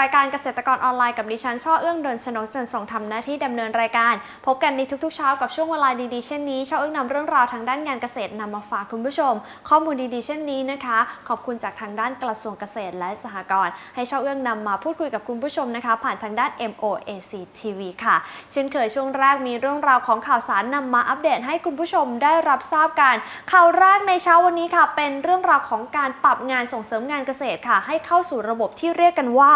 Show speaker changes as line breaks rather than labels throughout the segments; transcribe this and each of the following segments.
รายการเกษตรกรออนไลน์กับดิฉันช่อเอื้องเดินชนกจันส่งทำหน้าที่ดำเนินรายการ พบกันในทุกๆเช้ากับช่วงเวลาดีๆเช่นนี้ช่อเอื้องนำเรื่องราวทางด้านงานเกษตรนำมาฝากคุณผู้ชม ข้อมูลดีๆเช่นนี้นะคะ ขอบคุณจากทางด้านกระทรวงเกษตรและสหกรณ์ให้ช่อเอื้องนำมาพูดคุยกับคุณผู้ชมนะคะ ผ่านทางด้าน MOAC TV ค่ะ เช่นเคยช่วงแรกมีเรื่องราวของข่าวสารนำมาอัปเดตให้คุณผู้ชมได้รับทราบกันข่าวแรกในเช้าวันนี้ค่ะ เป็นเรื่องราวของการปรับงานส่งเสริมงานเกษตรค่ะ ให้เข้าสู่ระบบที่เรียกกันว่า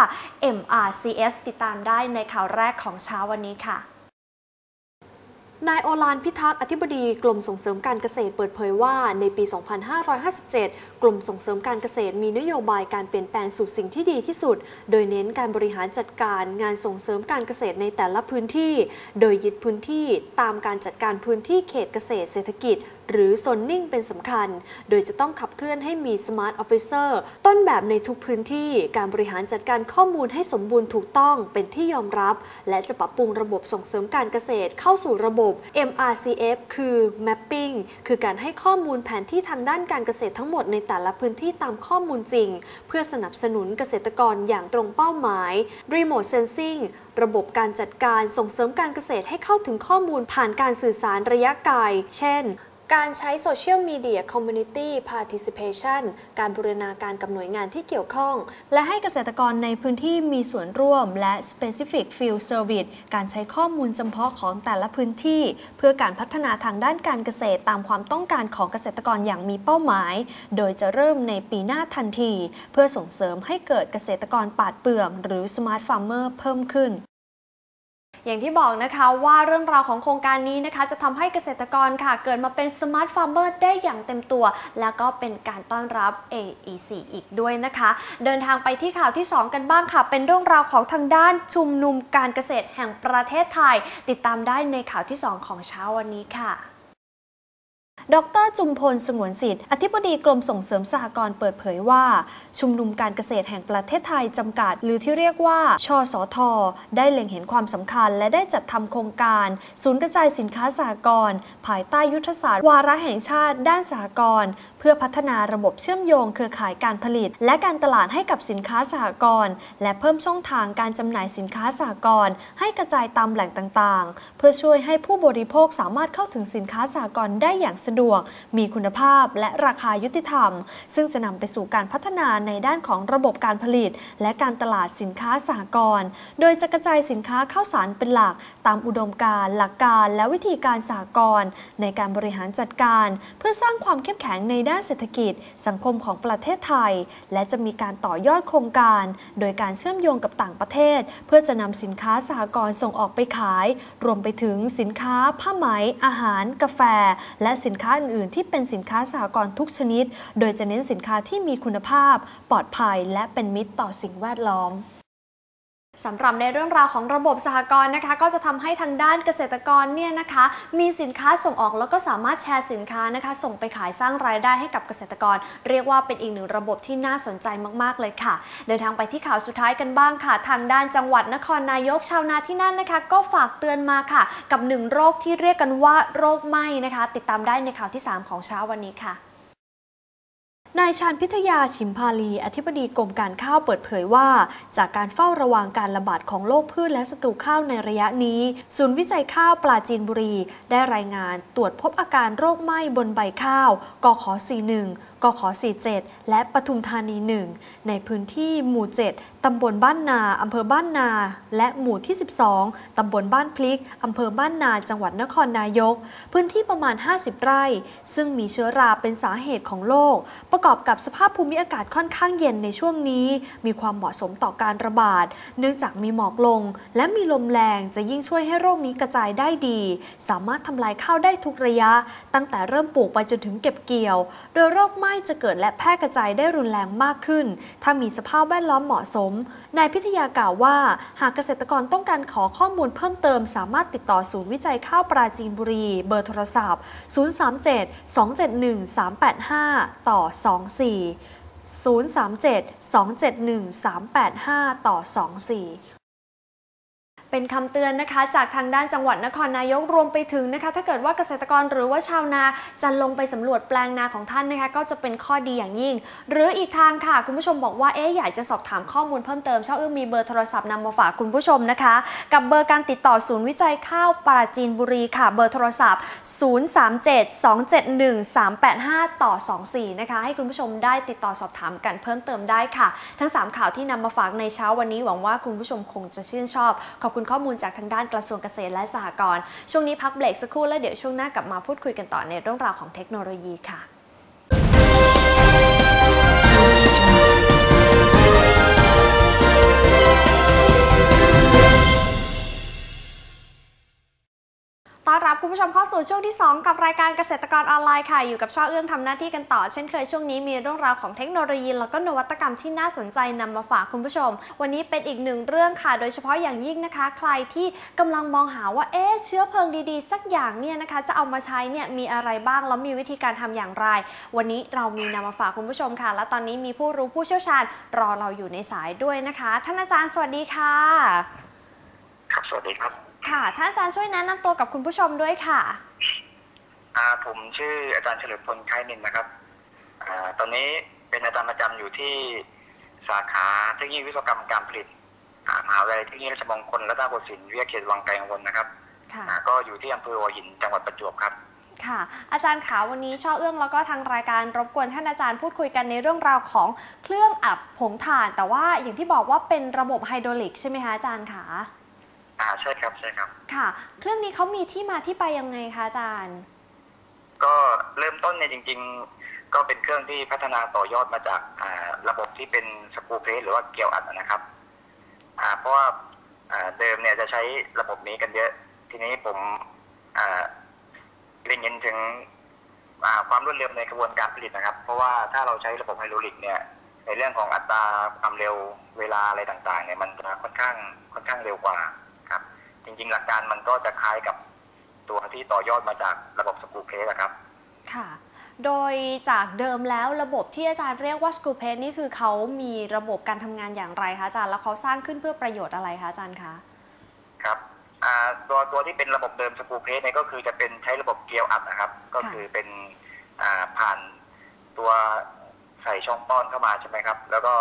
MRCF ติดตามได้ในข่าวแรกของเช้าวันนี้ค่ะนายโอลานพิทักษ์อธิบดีกรมส่งเสริมการเกษตรเปิดเผยว่าในปี 2557กรมส่งเสริมการเกษตรมีนโยบายการเปลี่ยนแปลงสู่สิ่งที่ดีที่สุด โดยเน้นการบริหารจัดการงานส่งเสริมการเกษตรในแต่ละพื้นที่ โดยยึดพื้นที่ตามการจัดการพื้นที่เขตเกษตรเศรษฐกิจหรือโซนนิ่งเป็นสำคัญ โดยจะต้องขับเคลื่อนให้มี Smart Officer ต้นแบบในทุกพื้นที่ การบริหารจัดการข้อมูลให้สมบูรณ์ถูกต้องเป็นที่ยอมรับ และจะปรับปรุงระบบส่งเสริมการเกษตรเข้าสู่ระบบ MRCF คือ Mapping คือการให้ข้อมูลแผนที่ทางด้านการเกษตรทั้งหมดในแต่ละพื้นที่ตามข้อมูลจริง เพื่อสนับสนุนเกษตรกรอย่างตรงเป้าหมาย Remote Sensing ระบบการจัดการส่งเสริมการเกษตรให้เข้าถึงข้อมูลผ่านการสื่อสารระยะไกล เช่น การใช้โซเชียลมีเดียคอมมูนิตี้พาร์ติซิเพชันการบูรณาการกับหน่วยงานที่เกี่ยวข้อง และให้เกษตรกรในพื้นที่มีส่วนร่วมและ Specific Field Service การใช้ข้อมูลจำเพาะของแต่ละพื้นที่ เพื่อการพัฒนาทางด้านการเกษตรตามความต้องการของเกษตรกรอย่างมีเป้าหมาย โดยจะเริ่มในปีหน้าทันที เพื่อส่งเสริมให้เกิดเกษตรกรปาดเปลือง หรือ Smart Farmer เพิ่มขึ้น อย่างที่บอกนะคะว่าเรื่องราวของโครงการนี้นะคะ จะทำให้เกษตรกรค่ะ เกิดมาเป็นสมาร์ทฟาร์มเมอร์ได้อย่างเต็มตัว แล้วก็เป็นการต้อนรับ AEC อีกด้วยนะคะ เดินทางไปที่ข่าวที่ 2 กันบ้างค่ะ เป็นเรื่องราวของทางด้านชุมนุมการเกษตรแห่งประเทศไทย ติดตามได้ในข่าวที่ 2 ของเช้าวันนี้ค่ะ ดรจุมพลสงวนสิทธิ์ อธิบดีกรมส่งเสริมสหกรณ์เปิดเผยว่า ชุมนุมการเกษตรแห่งประเทศไทยจำกัด หรือที่เรียกว่า ชสท ได้เล็งเห็นความสำคัญ และได้จัดทำโครงการ ศูนย์กระจายสินค้าสหกรณ์ภายใต้ยุทธศาสตร์ วาระแห่งชาติด้านสหกรณ์เพื่อพัฒนาระบบเชื่อมโยงเครือข่ายการผลิต และการตลาดให้กับสินค้าสหกรณ์และเพิ่มช่องทางการจำหน่ายสินค้าสหกรณ์ให้กระจายตามแหล่งต่างๆ เพื่อช่วยให้ผู้บริโภคสามารถเข้าถึงสินค้าสหกรณ์ได้อย่างสะดวก มีคุณภาพและราคายุติธรรม ซึ่งจะนำไปสู่การพัฒนาในด้านของระบบการผลิต และการตลาดสินค้าสหกรณ์ โดยจะกระจายสินค้าเข้าสารเป็นหลัก ตามอุดมการหลักการและวิธีการสหกรณ์ในการบริหารจัดการ เพื่อสร้างความเข้มแข็งในด้านเศรษฐกิจ สังคมของประเทศไทย และจะมีการต่อยอดโครงการ โดยการเชื่อมโยงกับต่างประเทศ เพื่อจะนำสินค้าสหกรณ์ส่งออกไปขาย รวมไปถึงสินค้าผ้าไหม อาหาร กาแฟ และสินนค้าอื่นๆ ที่เป็นสินค้าสหกรณ์ทุกชนิด โดยจะเน้นสินค้าที่มีคุณภาพ ปลอดภัย และเป็นมิตรต่อสิ่งแวดล้อม สำหรับในเรื่องราวของระบบสหกรณ์นะคะ ก็จะทำให้ทางด้านเกษตรกรเนี่ยนะคะ มีสินค้าส่งออกแล้วก็สามารถแชร์สินค้านะคะ ส่งไปขายสร้างรายได้ให้กับเกษตรกร เรียกว่าเป็นอีกหนึ่งระบบที่น่าสนใจมากๆเลยค่ะ เดินทางไปที่ข่าวสุดท้ายกันบ้างค่ะ ทางด้านจังหวัดนครนายกชาวนาที่นั่นนะคะ ก็ฝากเตือนมาค่ะ กับหนึ่งโรคที่เรียกกันว่าโรคไหม้นะคะ ติดตามได้ในข่าวที่ 3 ของเช้าวันนี้ค่ะ นายชาญพิทยาชิมพาลี อธิบดีกรมการข้าวเปิดเผยว่า จากการเฝ้าระวังการระบาดของโรคพืชและศัตรูข้าวในระยะนี้ ศูนย์วิจัยข้าวปลาจีนบุรี ได้รายงานตรวจพบอาการโรคไหม้บนใบข้าวกข41กข47และปทุมธานี 1 ในพื้นที่หมู่ 7 ตำบลบ้านนาอำเภอบ้านนา และหมู่ที่ 12 ตำบลบ้านพลิกอำเภอบ้านนา จังหวัดนครนายก พื้นที่ประมาณ 50 ไร่ ซึ่งมีเชื้อราเป็นสาเหตุของโรคประกอบกับสภาพภูมิอากาศค่อนข้างเย็นในช่วงนี้ มีความเหมาะสมต่อการระบาด เนื่องจากมีหมอกลง และมีลมแรงจะยิ่งช่วยให้โรคนี้กระจายได้ดี สามารถทำลายข้าวได้ทุกระยะ ตั้งแต่เริ่มปลูกไปจนถึงเก็บเกี่ยว โดยโรคไหม้จะเกิดและแพร่กระจายได้รุนแรงมากขึ้น ถ้ามีสภาพแวดล้อมเหมาะสมนายพิทยากล่าวว่า หากเกษตรกรต้องการขอข้อมูลเพิ่มเติม สามารถติดต่อศูนย์วิจัยข้าวปราจีนบุรี เบอร์โทรศัพท์ 037 271 385 ต่อ 24 037 271 385 ต่อ 24
เป็นคำเตือนนะคะ จากทางด้านจังหวัดนครนายกรวมไปถึงนะคะ ถ้าเกิดว่าเกษตรกรหรือว่าชาวนาจะลงไปสำรวจแปลงนาของท่านนะคะ ก็จะเป็นข้อดีอย่างยิ่ง หรืออีกทางค่ะ คุณผู้ชมบอกว่าเอ๊ะอยากจะสอบถามข้อมูลเพิ่มเติมช่าอื้อมีเบอร์โทรศัพท์นำมาฝากคุณผู้ชมนะคะ กับเบอร์การติดต่อศูนย์วิจัยข้าวปราจีนบุรีค่ะ เบอร์โทรศัพท์ 037-271-385 ต่อ 24 นะคะ ให้คุณผู้ชมได้ติดต่อสอบถามกันเพิ่มเติมได้ค่ะ ทั้ง 3 ข่าวที่นำมาฝากในเช้าวันนี้หวังว่าคุณผู้ชมคงจะชื่นชอบขอบคุณข้อมูลจากทางด้านกระทรวงเกษตรและสหกรณ์ช่วงนี้พักเบรกสักครู่แล้วเดี๋ยวช่วงหน้ากลับมาพูดคุยกันต่อในเรื่องราวของเทคโนโลยีค่ะ ต้อนรับคุณผู้ชมเข้าสู่ช่วงที่ 2 กับรายการเกษตรกรออนไลน์ค่ะ อยู่กับช่อเอื้องทำหน้าที่กันต่อ เช่นเคยช่วงนี้มีเรื่องราวของเทคโนโลยี แล้วก็นวัตกรรมที่น่าสนใจนำมาฝากคุณผู้ชม วันนี้เป็นอีกหนึ่งเรื่องค่ะ โดยเฉพาะอย่างยิ่งนะคะ ใครที่กำลังมองหาว่าเอ๊ะเชื้อเพลิงดีๆ สักอย่างเนี่ยนะคะ จะเอามาใช้เนี่ยมีอะไรบ้างแล้วมีวิธีการทำอย่างไร วันนี้เรามีนำมาฝากคุณผู้ชมค่ะ และตอนนี้มีผู้รู้ผู้เชี่ยวชาญรอเราอยู่ในสายด้วยนะคะท่านอาจารย์สวัสดีค่ะ
ครับสวัสดีครับ
ค่ะ ท่านอาจารย์ช่วยแนะนำตัวกับคุณผู้ชมด้วยค่ะ
อ่าผมชื่ออาจารย์เฉลิมพลคล้ายนินนะครับอ่าตอนนี้เป็นอาจารย์ประจำอยู่ที่สาขาเทคโนโลยีวิศวกรรมการผลิตอ่ามหาวิทยาลัยเทคโนโลยีราชมงคลรัตนโกสินทร์วิทยาเขตวังไกลกังวลนะครับ
ค่ะ
อ่าก็อยู่ที่อำเภอหัวหินจังหวัดประจวบครับ
ค่ะ อาจารย์ขาวันนี้ช่อเอื้องแล้วก็ทางรายการรบกวนท่านอาจารย์พูดคุยกันในเรื่องราวของเครื่องอับผงถ่าน แต่ว่าอย่างที่บอกว่าเป็นระบบไฮดรอลิกใช่ไหมคะอาจารย์ขา
อ่าใช่ครับใช่ครับ
ค่ะ เครื่องนี้เขามีที่มาที่ไปยังไงคะอาจารย์
ก็เริ่มต้นเนี่ยจริง ๆ ก็เป็นเครื่องที่พัฒนาต่อยอดมาจากอ่าระบบที่เป็นสกรูเพรสหรือว่าเกลียวอัดนะครับอ่าเพราะว่าอ่าเดิมเนี่ยจะใช้ระบบนี้กันเยอะ ทีนี้ผมอ่าเล็งเห็นถึงอ่าความรวดเร็วในกระบวนการผลิตนะครับ เพราะว่าถ้าเราใช้ระบบไฮดรอลิกเนี่ยในเรื่องของอัตราความเร็วเวลาอะไรต่างๆเนี่ยมันจะค่อนข้างค่อนข้างเร็วกว่าครับ จริงๆ หลักการมันก็จะคล้ายกับตัวที่ต่อยอดมาจากระบบสกรูเพรสนะครับ
ค่ะ โดยจากเดิมแล้วระบบที่อาจารย์เรียกว่าสกูเพสนี่คือเขามีระบบการทำงานอย่างไรคะอาจารย์ แล้วเขาสร้างขึ้นเพื่อประโยชน์อะไรคะอาจารย์คะ
ครับอ่าตัวตัวที่เป็นระบบเดิมสกรูเพรสเนี่ยก็คือจะเป็นใช้ระบบเกลียวอัดนะครับ ก็คือเป็นอ่าผ่านตัวใส่ช่องป้อนเข้ามาใช่ไหมครับ แล้วก็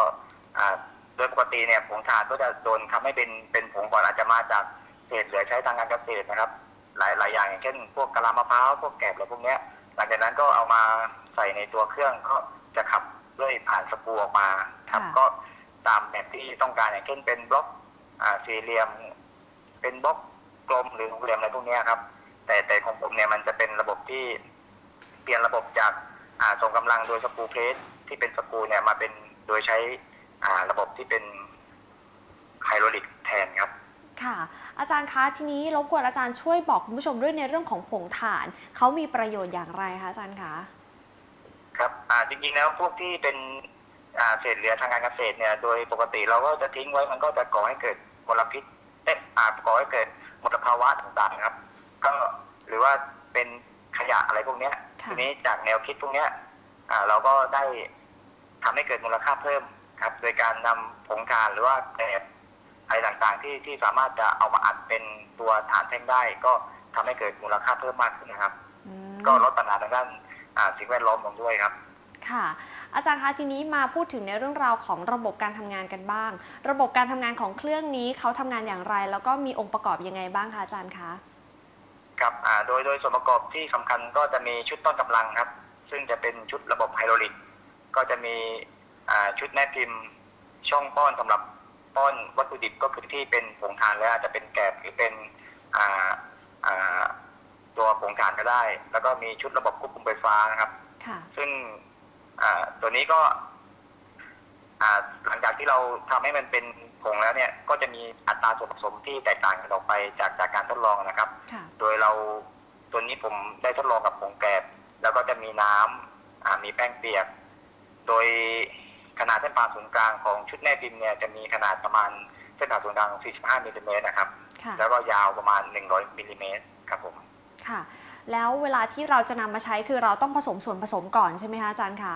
อ่าโดยปกติเนี่ยผงถ่านก็จะโดนทำให้เป็นเป็นผงก่อนอาจจะมาจาก เศษเหลือใช้ทางการเกษตรนะครับ หลายหลายอย่างอย่างเช่น พวกกะลามะพร้าวพวกแกบอะไรพวกเนี้ย หลังจากนั้นก็เอามาใส่ในตัวเครื่องก็จะขับด้วยผ่านสกรูออกมาครับ
ค่ะ
ก็ตามแบบที่ต้องการอย่างเช่นเป็นบล็อกอ่าสี่เหลี่ยม เป็นบล็อกกลมหรือหกเหลี่ยมอะไรพวกเนี้ยครับ แต่แต่ของผมเนี่ยมันจะเป็นระบบที่เปลี่ยนระบบจากอ่าส่งกำลังโดยสกรูเพรสที่เป็นสกรูเนี่ยมาเป็นโดยใช้อ่าระบบที่เป็นไฮดรอลิกแทนครับ
ค่ะ อาจารย์คะทีนี้รบกวนอาจารย์ช่วยบอกคุณผู้ชมด้วยในเรื่องของผงถ่านเขามีประโยชน์อย่างไรคะอาจารย์คะ
ครับอ่าจริงๆแล้วพวกที่เป็นอ่าเศษเหลือทางการเกษตรเนี่ยโดยปกติเราก็จะทิ้งไว้มันก็จะก่อให้เกิดมลพิษเอ๊ะอ่าก่อให้เกิดมลภาวะต่างๆครับ ก็หรือว่าเป็นขยะอะไรพวกเนี้ย
ค่ะ
ทีนี้จากแนวคิดพวกเนี้ยอ่าเราก็ได้ทำให้เกิดมูลค่าเพิ่มครับ โดยการนำผงถ่านหรือว่าแกบ อะไรต่างๆที่ที่สามารถจะเอามาอัดเป็นตัวฐานแท่งได้ ก็ทำให้เกิดมูลค่าเพิ่มมากขึ้นนะครับ
อืม
ก็ลดปัญหาทางด้านอ่าสิ่งแวดล้อมลงด้วยครับ
ค่ะ อาจารย์คะทีนี้มาพูดถึงในเรื่องราวของระบบการทำงานกันบ้าง ระบบการทำงานของเครื่องนี้เขาทำงานอย่างไร แล้วก็มีองค์ประกอบยังไงบ้างคะอาจารย์คะ
ครับอ่าโดยโดยส่วนประกอบที่สำคัญก็จะมีชุดต้นกำลังครับ ซึ่งจะเป็นชุดระบบไฮดรอลิก ก็จะมีอ่าชุดแม่พิมพ์ช่องป้อนสำหรับ ป้อนวัตถุดิบก็คือที่เป็นผงถ่านแล้วอาจจะเป็นแกบหรือเป็นอ่าอ่าตัวผงถ่านก็ได้ แล้วก็มีชุดระบบควบคุมไฟฟ้านะครับ
ค่ะ
ซึ่งอ่าตัวนี้ก็อ่าหลังจากที่เราทำให้มันเป็นผงแล้วเนี่ย ก็จะมีอัตราส่วนผสมที่แตกต่างกันออกไปจากจากการทดลองนะครับ
ค่ะ
โดยเราตัวนี้ผมได้ทดลองกับผงแกบแล้วก็จะมีน้ำอ่ามีแป้งเปียก โดย ขนาดเส้นผ่าศูนย์กลางของชุดแม่พิมพ์เนี่ยจะมีขนาดประมาณเส้นผ่าศูนย์กลาง 45มิลลิเมตรนะครับ
ค่ะ
แล้วก็ยาวประมาณ 100มิลลิเมตรครับผม
ค่ะ แล้วเวลาที่เราจะนำมาใช้คือเราต้องผสมส่วนผสมก่อนใช่ไหมคะอาจารย์คะ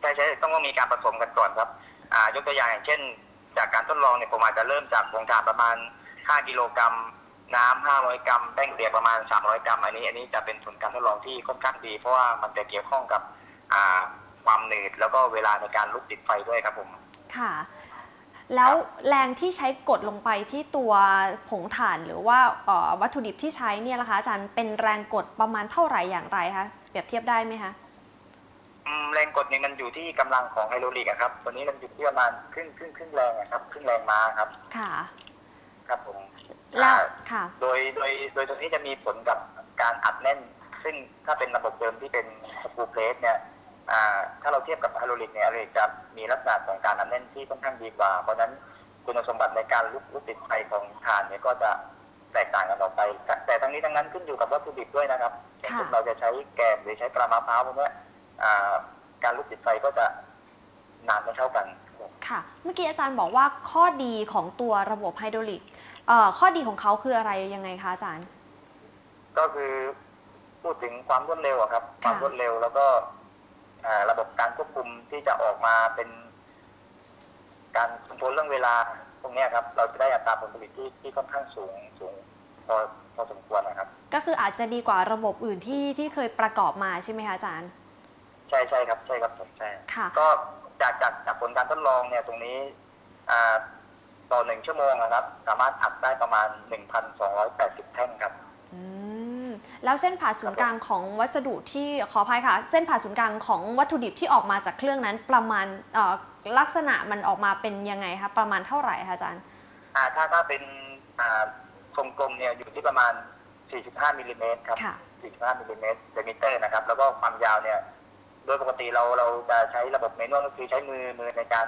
ใช่ใช่ต้องมีการผสมกันก่อนครับอ่ายกตัวอย่างอย่างเช่น จากการทดลองเนี่ยผมอาจจะเริ่มจากผงถ่านประมาณ 5 กิโลกรัม น้ำ500 กรัมแป้งเปียกประมาณ 300 กรัม อันนี้ อันนี้จะเป็นผลการทดลองที่ค่อนข้างดี เพราะว่ามันจะเกี่ยวข้องกับอ่า ความหนืดแล้วก็เวลาในการลุกติดไฟด้วยครับผม
ค่ะ แล้วแรงที่ใช้กดลงไปที่ตัวผงถ่านหรือว่าเอ่อวัตถุดิบที่ใช้เนี่ยนะคะอาจารย์เป็นแรงกดประมาณเท่าไหร่อย่างไรคะเปรียบเทียบได้ไหมคะ
อืมแรงกดเนี่ยมันอยู่ที่กำลังของไฮโดรลิกอะครับตัวนี้มันอยู่ที่ประมาณครึ่งครึ่งครึ่งแรงอะครับครึ่งแรงม้าครับ
ค่ะ
ครับผม
แล้ว
อ่า
ค่ะ
โดยโดยโดยตัวนี้จะมีผลกับการอัดแน่น ซึ่งถ้าเป็นระบบเดิมที่เป็นสกรูเพลสเนี่ยอ่า ถ้าเราเทียบกับไฮโดรลิกเนี่ยไฮโดรลิกจะมีลักษณะของการอัดแน่นที่ค่อนข้างดีกว่า เพราะฉะนั้นคุณสมบัติในการลุกลุกติดไฟของถ่านเนี่ยก็จะแตกต่างกันออกไปแต่แต่ทั้งนี้ทั้งนั้นขึ้นอยู่กับวัตถุดิบด้วยนะครับอย่างเช่น
ค่ะ
เราจะใช้แกนหรือใช้ปลามะพร้าวพวกเนี้ยอ่าการลุกติดไฟก็จะนานไม่เท่ากันครับผม
ค่ะ เมื่อกี้อาจารย์บอกว่าข้อดีของตัวระบบไฮดรอลิกเอ่อข้อดีของเขาคืออะไรยังไงคะอาจารย์
ก็คือพูดถึงความรวดเร็วอะครับ
ค่ะ
ความรวดเร็วแล้วก็อ่า ระบบการควบคุมที่จะออกมาเป็น การคอนโทรลเรื่องเวลาตรงเนี้ยครับ เราจะได้อัตราผลผลิตที่ที่ค่อนข้างสูงสูงพอพอสมควรนะครับ
ก็คืออาจจะดีกว่าระบบอื่นที่ที่เคยประกอบมาใช่ไหมคะอาจารย์
ใช่ใช่ครับใช่ครับผมใช่
ค่ะ
ก็จากจากจากผลการทดลองเนี่ยตรงนี้อ่าต่อหนึ่งชั่วโมงนะครับ สามารถอัดได้ประมาณหนึ่งพันสองร้อยแปดสิบแท่งครับ
อืม แล้วเส้นผ่าศูนย์กลางของวัสดุที่ขออภัยค่ะ เส้นผ่าศูนย์กลางของวัตถุดิบที่ออกมาจากเครื่องนั้นประมาณเอ่อลักษณะมันออกมาเป็นยังไงคะประมาณเท่าไหร่คะอาจารย์
อ่าถ้าถ้าเป็นอ่าทรงกลมเนี่ยอยู่ที่ประมาณ 45มิลลิเมตรครับ
ค่ะ
45มิลลิเมตรเซนติเมตรนะครับ แล้วก็ความยาวเนี่ยโดยปกติเราเราจะใช้ระบบเมนวลก็คือใช้มือมือในการ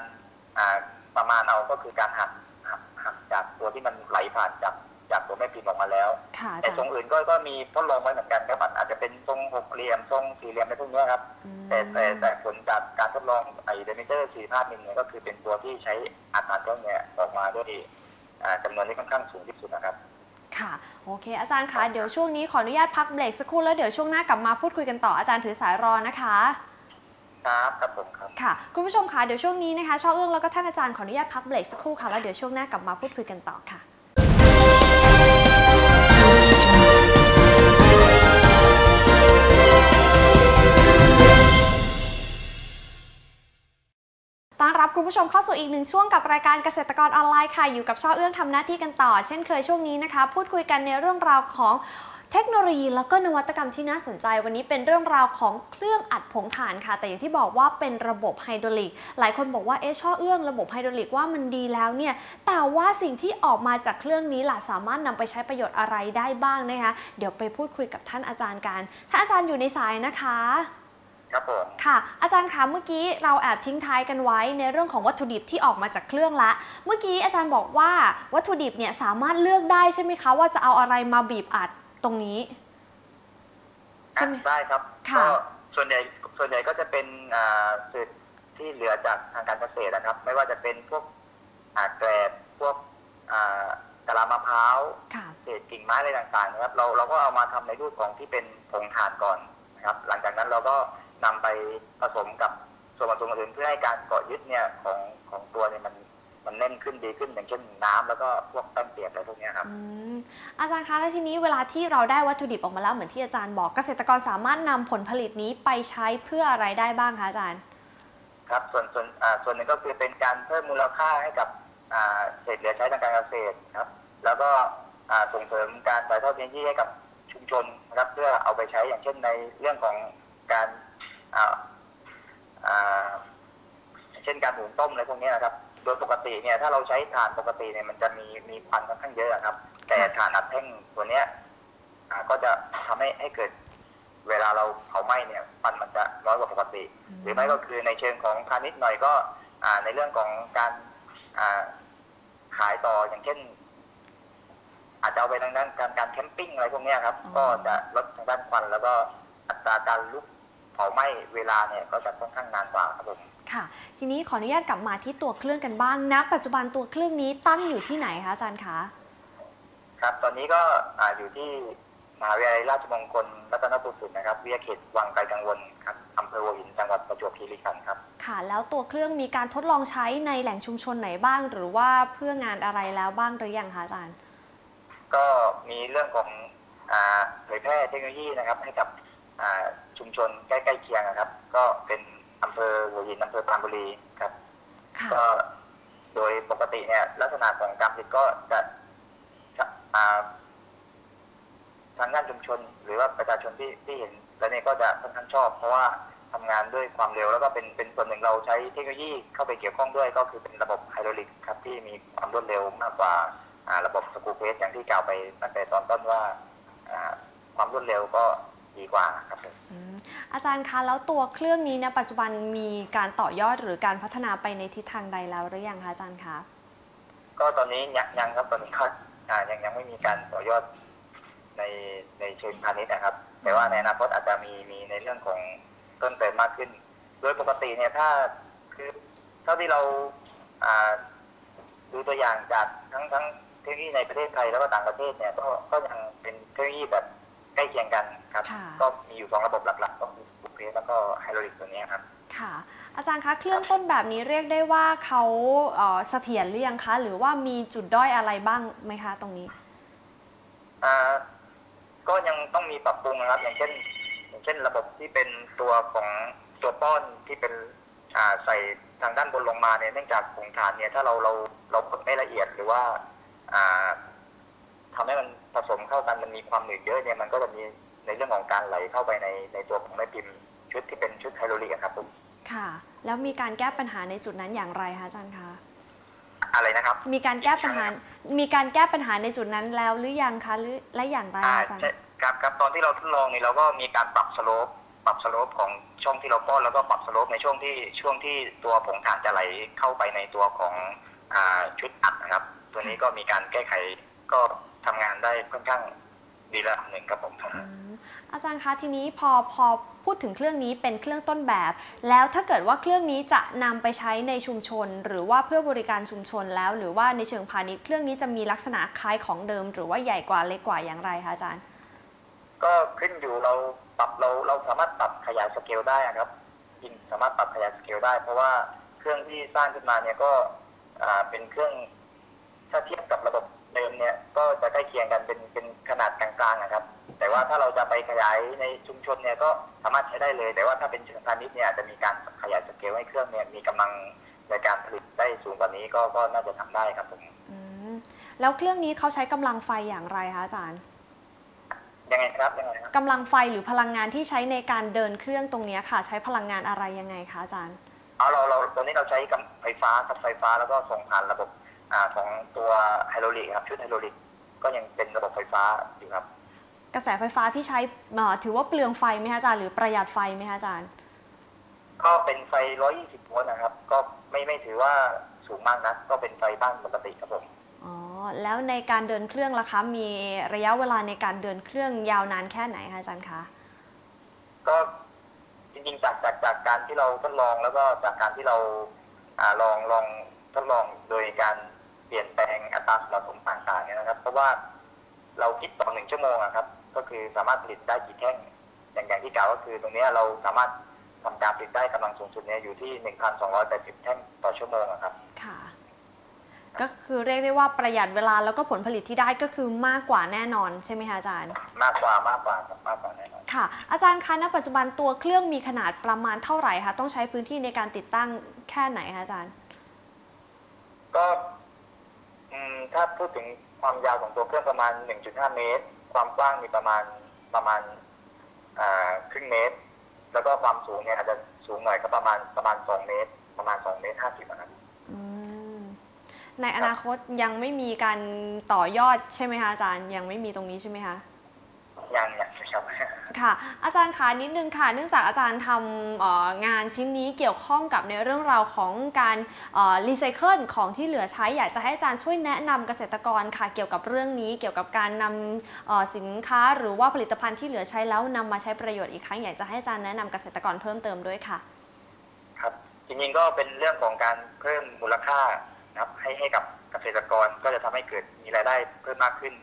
อ่าประมาณเอาก็คือการหักหักหักจากตัวที่มันไหลผ่านจาก จากตัวแม่พิมพ์ออกมาแล้ว
ค่ะอา
แต่
จาร
ทรง
ย์
อื่นก็ก็มีทดลองไว้เหมือนกันครับอาจจะเป็นทรงหกเหลี่ยมทรงสี่เหลี่ยมในพวกเนี้ยครับ
อืม
แต่แต่แต่ผลจากการทดลองไอเดมิเตอร์45มิลเนี่ยก็คือเป็นตัวที่ใช้อัตราเครื่องเนี่ยออกมาด้วยอ่าจำนวนที่ค่อนข้างสูงที่สุดนะครับ
ค่ะ โอเค อาจารย์คะ เดี๋ยวช่วงนี้ขออนุญาตพักเบรกสักครู่แล้วเดี๋ยวช่วงหน้ากลับมาพูดคุยกันต่ออาจารย์ถือสายรอนะคะ
ครับครับผมครับ
ค่ะ คุณผู้ชมคะ เดี๋ยวช่วงนี้นะคะ ช่อเอื้องแล้วก็ท่านอาจารย์ขออนุญาตพักเบรกสักครู่ค่ะ แล้วเดี๋ยวช่วงหน้ากลับมาพูดคุยกันต่อค่ะ คุณผู้ชมเข้าสู่อีกหนึ่งช่วงกับรายการเกษตรกรออนไลน์ค่ะอยู่กับช่อเอื้องทำหน้าที่กันต่อ เช่นเคยช่วงนี้นะคะ พูดคุยกันในเรื่องราวของเทคโนโลยีแล้วก็นวัตกรรมที่น่าสนใจ วันนี้เป็นเรื่องราวของเครื่องอัดผงถ่านค่ะ แต่อย่างที่บอกว่าเป็นระบบไฮดรอลิก หลายคนบอกว่าเอ๊ะช่อเอื้องระบบไฮดรอลิกว่ามันดีแล้วเนี่ย แต่ว่าสิ่งที่ออกมาจากเครื่องนี้ล่ะสามารถนำไปใช้ประโยชน์อะไรได้บ้างนะคะ เดี๋ยวไปพูดคุยกับท่านอาจารย์กันท่านอาจารย์อยู่ในสายนะคะ
ครับผม
ค่ะ อาจารย์คะเมื่อกี้เราแอบทิ้งท้ายกันไว้ในเรื่องของวัตถุดิบที่ออกมาจากเครื่องละ เมื่อกี้อาจารย์บอกว่าวัตถุดิบเนี่ยสามารถเลือกได้ใช่ไหมคะ ว่าจะเอาอะไรมาบีบอัดตรงนี้ใช่ไหม
ได้ครับ
ค่ะ
ก็ส่วนใหญ่ส่วนใหญ่ก็จะเป็นอ่าสืบที่เหลือจากทางการเกษตรนะครับ ไม่ว่าจะเป็นพวกอ่าแกลบพวกอ่ากะลามะพร้าว
ค่ะ
เศษกิ่งไม้อะไรต่างๆนะครับ เราเราก็เอามาทำในรูปของที่เป็นผงถ่านก่อนนะครับ หลังจากนั้นเราก็ นำไปผสมกับส่วนผสมอื่นๆเพื่อให้การเกาะยึดเนี่ยของของตัวเนี่ยมันมันแน่นขึ้นดีขึ้นอย่างเช่นน้ำแล้วก็พวกแป้งเปียกอะไรพวกเนี้ยครับ
อืมอาจารย์คะแล้วทีนี้เวลาที่เราได้วัตถุดิบออกมาแล้วเหมือนที่อาจารย์บอกเกษตรกรสามารถนำผลผลิตนี้ไปใช้เพื่ออะไรได้บ้างคะอาจารย์
ครับส่วนส่วนอ่าส่วนหนึ่งก็คือเป็นการเพิ่มมูลค่าให้กับอ่าเศษเหลือใช้ทางการเกษตรครับ แล้วก็อ่าส่งเสริมการถ่ายทอดเทคโนโลยีให้กับชุมชนนะครับ เพื่อเอาไปใช้อย่างเช่นในเรื่องของการอ่าอ่าอย่าง เช่นการหุงต้มอะไรพวกเนี้ยนะครับ โดยปกติเนี่ยถ้าเราใช้ถ่านปกติเนี่ยมันจะมีมีควันค่อนข้างเยอะครับ แต่ถ่านอัดแท่งตัวเนี้ยอ่าก็จะทำให้ให้เกิดเวลาเราเผาไหม้เนี่ยควันมันจะน้อยกว่าปกติ หรือไม่ก็คือในเชิงของพาณิชย์หน่อยก็อ่าในเรื่องของการอ่าขายต่ออย่างเช่น อาจจะเอาไปทางด้านการการแคมปิ้งอะไรพวกเนี้ยครับ
อ๋อ
ก็จะลดทางด้านควันแล้วก็อัตราการลุก เผาไหม้เวลาเนี่ยก็จะค่อนข้างนานกว่าครับผม
ค่ะ ทีนี้ขออนุญาตกลับมาที่ตัวเครื่องกันบ้างณปัจจุบันตัวเครื่องนี้ตั้งอยู่ที่ไหนคะอาจารย์คะ
ครับ ตอนนี้ก็อ่าอยู่ที่มหาวิทยาลัยราชมงคลรัตนโกสินทร์นะครับวิทยาเขตวังไกลกังวลครับอำเภอหัวหินจังหวัดประจวบคีรีขันธ์ครับ
ค่ะ แล้วตัวเครื่องมีการทดลองใช้ในแหล่งชุมชนไหนบ้าง หรือว่าเพื่องานอะไรแล้วบ้างหรือยังคะอาจารย์
ก็มีเรื่องของอ่าเผยแพร่เทคโนโลยีนะครับ ให้กับอ่า ชุมชนใกล้ๆเคียงนะครับ ก็เป็นอำเภอหัวหินอำเภอปรานบุรีครับ
ค่ะ
ก็โดยปกติเนี่ย ลักษณะของการผลิตก็จะจะอ่าทางด้านชุมชน หรือว่าประชาชนที่ที่เห็นแล้วเนี่ยก็จะค่อนข้างชอบ เพราะว่าทำงานด้วยความเร็วแล้วก็เป็นเป็นส่วนหนึ่งเราใช้เทคโนโลยีเข้าไปเกี่ยวข้องด้วย ก็คือเป็นระบบไฮดรอลิกครับที่มีความรวดเร็วมากกว่าอ่าระบบสกูเพสอย่างที่กล่าวไปตั้งแต่ตอนต้นว่าอ่าความรวดเร็วก็ ดีกว่าครับผม
อืมอาจารย์คะแล้วตัวเครื่องนี้เนยปัจจุบันมีการต่อยอดหรือการพัฒนาไปในทิศทางใดแล้วหรือยังคะอาจารย์คะ
ก็ตอนนี้ยังยังครับตอนนี้ก็อ่ายังยังไม่มีการต่อยอดในในเชิงพาณิชย์นะครับ แต่ว่าในอนาคตอาจจะมีมีในเรื่องของเพิ่มเติมมากขึ้น โดยปกติเนี่ยถ้าคือเท่าที่เราอ่าดูตัวอย่างจากทั้งทั้งเทคโนโลยีในประเทศไทยแล้วก็ต่างประเทศเนี่ยก็ก็ยังเป็นเทคโนโลยีแบบ ใกล้เคียงกันครับ
ค่ะ
ก็มีอยู่สองระบบหลักๆ ก็คือบุเพแล้วก็ไฮโดรลิกตัวเนี้ยครับ
ค่ะ อาจารย์คะเครื่องต้นแบบนี้เรียกได้ว่าเขาเอ่อเสถียรหรือยังคะ หรือว่ามีจุดด้อยอะไรบ้างไหมคะ ตรงนี้
อ่าก็ยังต้องมีปรับปรุงนะครับ อย่างเช่น อย่างเช่นระบบที่เป็นตัวของตัวป้อนที่เป็นอ่าใส่ทางด้านบนลงมาเนี่ยเนื่องจากผงถ่านเนี่ยถ้าเราเราเรากดไม่ละเอียดหรือว่าอ่า ทำให้มันผสมเข้ากันมันมีความหนืดเยอะเนี่ยมันก็จะมีในเรื่องของการไหลเข้าไปในในตัวของแม่พิมพ์ ชุดที่เป็นชุดไฮโดรลิกอะครับผม
ค่ะ แล้วมีการแก้ปัญหาในจุดนั้นอย่างไรคะอาจารย์คะ
อะไรนะครับ
มีการแก้ปัญหา มีการแก้ปัญหาในจุดนั้นแล้วหรือยังคะหรือและอย่างไร
อ่า
อาจารย์
ใช่ครับครับตอนที่เราทดลองนี่เราก็มีการปรับสโลปปรับสโลปของช่องที่เราป้อนแล้วก็ปรับสโลปในช่วงที่ช่วงที่ตัวผงถ่านจะไหลเข้าไปในตัวของอ่าชุดอัดนะครับ ตัวนี้ก็มีการแก้ไขก็ ทำงานได้ค่อนข้างดีระดับหนึ่งครับผม
อืมอาจารย์คะทีนี้พอพอพูดถึงเครื่องนี้เป็นเครื่องต้นแบบ แล้วถ้าเกิดว่าเครื่องนี้จะนำไปใช้ในชุมชน หรือว่าเพื่อบริการชุมชนแล้ว หรือว่าในเชิงพาณิชย์เครื่องนี้จะมีลักษณะคล้ายของเดิม หรือว่าใหญ่กว่าเล็กกว่าอย่างไรคะอาจารย์
ก็ขึ้นอยู่เราปรับเราเราสามารถปรับขยายสเกลได้อะครับจริงสามารถปรับขยายสเกลได้ เพราะว่าเครื่องที่สร้างขึ้นมาเนี่ยก็อ่าเป็นเครื่องถ้าเทียบกับระบบ เดิมเนี่ยก็จะใกล้เคียงกันเป็นเป็นขนาดกลางๆนะครับ แต่ว่าถ้าเราจะไปขยายในชุมชนเนี่ยก็สามารถใช้ได้เลย แต่ว่าถ้าเป็นเชิงพาณิชย์เนี่ยอาจจะมีการขยายสเกลให้เครื่องเนี่ยมีกำลังในการผลิตได้สูงกว่านี้ก็ก็น่าจะทำได้ครับผม
อืมแล้วเครื่องนี้เขาใช้กำลังไฟอย่างไรคะอาจารย์
ยังไงครับยังไงครับ
กำลังไฟหรือพลังงานที่ใช้ในการเดินเครื่องตรงเนี้ยค่ะ ใช้พลังงานอะไรยังไงคะอาจารย์
เอาเราเราตัวนี้เราใช้กับไฟฟ้าครับไฟฟ้าแล้วก็ส่งผ่านระบบ อ่าของตัวไฮโดรลิกครับชุดไฮโดรลิกก็ยังเป็นระบบไฟฟ้าอยู่ครับ
กระแสไฟฟ้าที่ใช้เอ่อถือว่าเปลืองไฟไหมคะอาจารย์หรือประหยัดไฟไหมคะอาจารย์
ก็เป็นไฟ 120 โวลต์นะครับ ก็ไม่ไม่ถือว่าสูงมากนะก็เป็นไฟบ้านปกติครับผม
อ๋อแล้วในการเดินเครื่องล่ะคะ มีระยะเวลาในการเดินเครื่องยาวนานแค่ไหนคะอาจารย์คะ
ก็จริงๆจากจากจากการที่เราทดลองแล้วก็จากการที่เราอ่าลองลองทดลองโดยการเป ลี่ยนแปลงอัตราสะสมต่างๆเนี่ยนะครับ เพราะว่าเราคิดต่อหนึ่งชั่วโมงอะครับ ก็คือสามารถผลิตได้กี่แท่งอย่างอย่างที่กล่าวก็คือตรงเนี้ยเราสามารถทำการผลิตได้กำลังสูงสุดเนี่ยอยู่ที่ 1,280 แท่งต่อชั่วโมงอะครับ
ค่ะ ก็คือเรียกได้ว่าประหยัดเวลาแล้วก็ผลผลิตที่ได้ก็คือมากกว่าแน่นอนใช่ไหมคะอาจารย์
มากกว่ามากกว่าครับมากกว่าแน่นอน
ค่ะ อาจารย์คะณปัจจุบันตัวเครื่องมีขนาดประมาณเท่าไหร่คะต้องใช้พื้นที่ในการติดตั้งแค่ไหนคะอาจารย์
ก็อืม ถ้าพูดถึงความยาวของตัวเครื่องประมาณ 1.5 เมตร ความกว้างมีประมาณประมาณอ่าครึ่งเมตร แล้วก็ความสูงเนี่ยอาจจะสูงหน่อยก็ประมาณประมาณ 2 เมตร ประมาณ 2 เมตร 50นะครับ
อืมในอนาคตยังไม่มีการต่อยอดใช่ไหมคะอาจารย์ยังไม่มีตรงนี้ใช่ไหมคะ
ยังยังนะ ค่ะ
อาจารย์คะนิดนึงค่ะ เนื่องจากอาจารย์ทำงานชิ้นนี้เกี่ยวข้องกับในเรื่องราวของการรีไซเคิลของที่เหลือใช้ อยากจะให้อาจารย์ช่วยแนะนำเกษตรกรค่ะ เกี่ยวกับเรื่องนี้เกี่ยวกับการนำเอ่อสินค้าหรือว่าผลิตภัณฑ์ที่เหลือใช้แล้วนำมาใช้ประโยชน์อีกครั้งอยากจะให้อาจารย์แนะนำเกษตรกรเพิ่มเติมด้วยค่ะ
ครับจริงๆก็เป็นเรื่องของการเพิ่มมูลค่านะครับให้ให้กับเกษตรกรก็จะทำให้เกิดมีรายได้เพิ่มมากขึ้น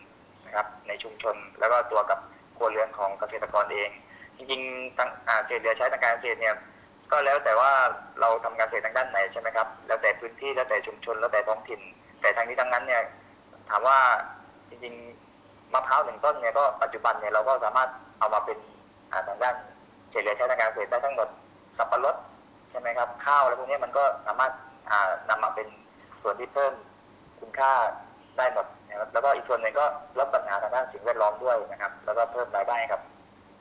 นะครับในชุมชนแล้วก็ตัวกับ ครัวเรือนของเกษตรกรเอง จริงๆทั้งเศษเหลือใช้ทางการเกษตรเนี่ยก็แล้วแต่ว่าเราทำการเกษตรทางด้านไหนใช่ไหมครับแล้วแต่พื้นที่แล้วแต่ชุมชนแล้วแต่ท้องถิ่น แต่ทั้งนี้ทั้งนั้นเนี่ยถามว่าจริงๆมะพร้าวหนึ่งต้นเนี่ยก็ปัจจุบันเนี่ยเราก็สามารถเอามาเป็นทางด้านเฉลี่ยใช้ในการเกษตรได้ทั้งหมดสับปะรดใช่ไหมครับข้าวอะไรพวกนี้มันก็สามารถอ่านำมาเป็นส่วนที่เพิ่มคุณค่าได้หมด นะครับแล้วก็อีกส่วนหนึ่งก็ลดปัญหาทางด้านสิ่งแวดล้อมด้วยนะครับ แล้วก็เพิ่มรายได้ให้กับ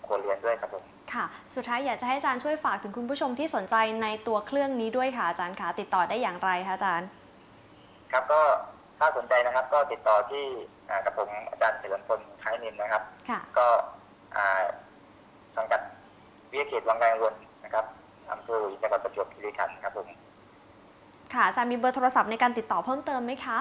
ครัวเรือนด้วยครับผม
ค่ะ สุดท้ายอยากจะให้อาจารย์ช่วยฝากถึงคุณผู้ชมที่สนใจในตัวเครื่องนี้ด้วยค่ะอาจารย์คะติดต่อได้อย่างไรคะอาจารย์
ครับก็ถ้าสนใจนะครับ ก็ติดต่อที่อ่ากับผมอาจารย์เฉลิมพลคล้ายนินนะครับ
ค่ะ
ก็อ่าสังกัดวิทยาเขตวังไกลกังวลนะครับอำเภอจังหวัดประจวบคีรีขันธ์ครับผม
ค่ะอาจารย์มีเบอร์โทรศัพท์ในการติดต่อเพิ่มเติมไหมคะ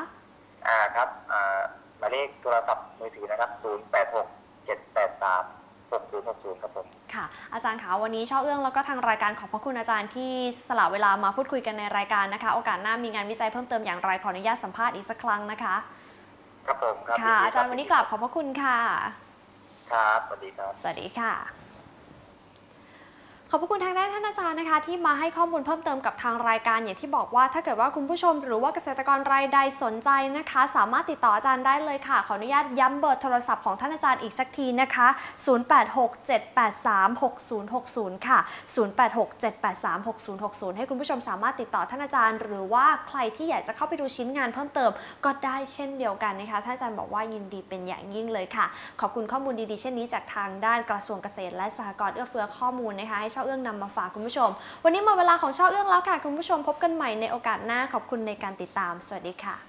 อ่าครับ อ่าหมายเลขโทรศัพท์มือถือนะครับ0 8 6 7 8 3 6 0 6 0ครับผม
ค่ะ อาจารย์คะวันนี้ช่อเอื้องแล้วก็ทางรายการขอบพระคุณอาจารย์ที่สละเวลามาพูดคุยกันในรายการนะคะ โอกาสหน้ามีงานวิจัยเพิ่มเติมอย่างไรขออนุญาตสัมภาษณ์อีกสักครั้งนะคะ
ครับผมครับ
ค่ะ
ยิดี
อาจารย์วันนี้กลับขอบพระคุณค่ะ
ครับสวัสดีครับ
สวัสดีค่ะ ขอบพระคุณทางด้านท่านอาจารย์นะคะ ที่มาให้ข้อมูลเพิ่มเติมกับทางรายการอย่างที่บอกว่า ถ้าเกิดว่าคุณผู้ชมหรือว่าเกษตรกรรายใดสนใจนะคะ สามารถติดต่ออาจารย์ได้เลยค่ะ ขออนุญาตย้ำเบอร์โทรศัพท์ของท่านอาจารย์อีกสักทีนะคะ 0867836060 ค่ะ 0867836060 ให้คุณผู้ชมสามารถติดต่อท่านอาจารย์ หรือว่าใครที่อยากจะเข้าไปดูชิ้นงานเพิ่มเติมก็ได้เช่นเดียวกันนะคะท่านอาจารย์บอกว่ายินดีเป็นอย่างยิ่งเลยค่ะ ขอบคุณข้อมูลดีๆ เช่นนี้จากทางด้านกระทรวงเกษตร และสหกรณ์เอื้อเฟื้อข้อมูลนะคะให้ช่อเอื้องนำมาฝากคุณผู้ชม วันนี้หมดเวลาของช่อเอื้องแล้วค่ะคุณผู้ชมพบกันใหม่ในโอกาสหน้าขอบคุณในการติดตาม สวัสดีค่ะ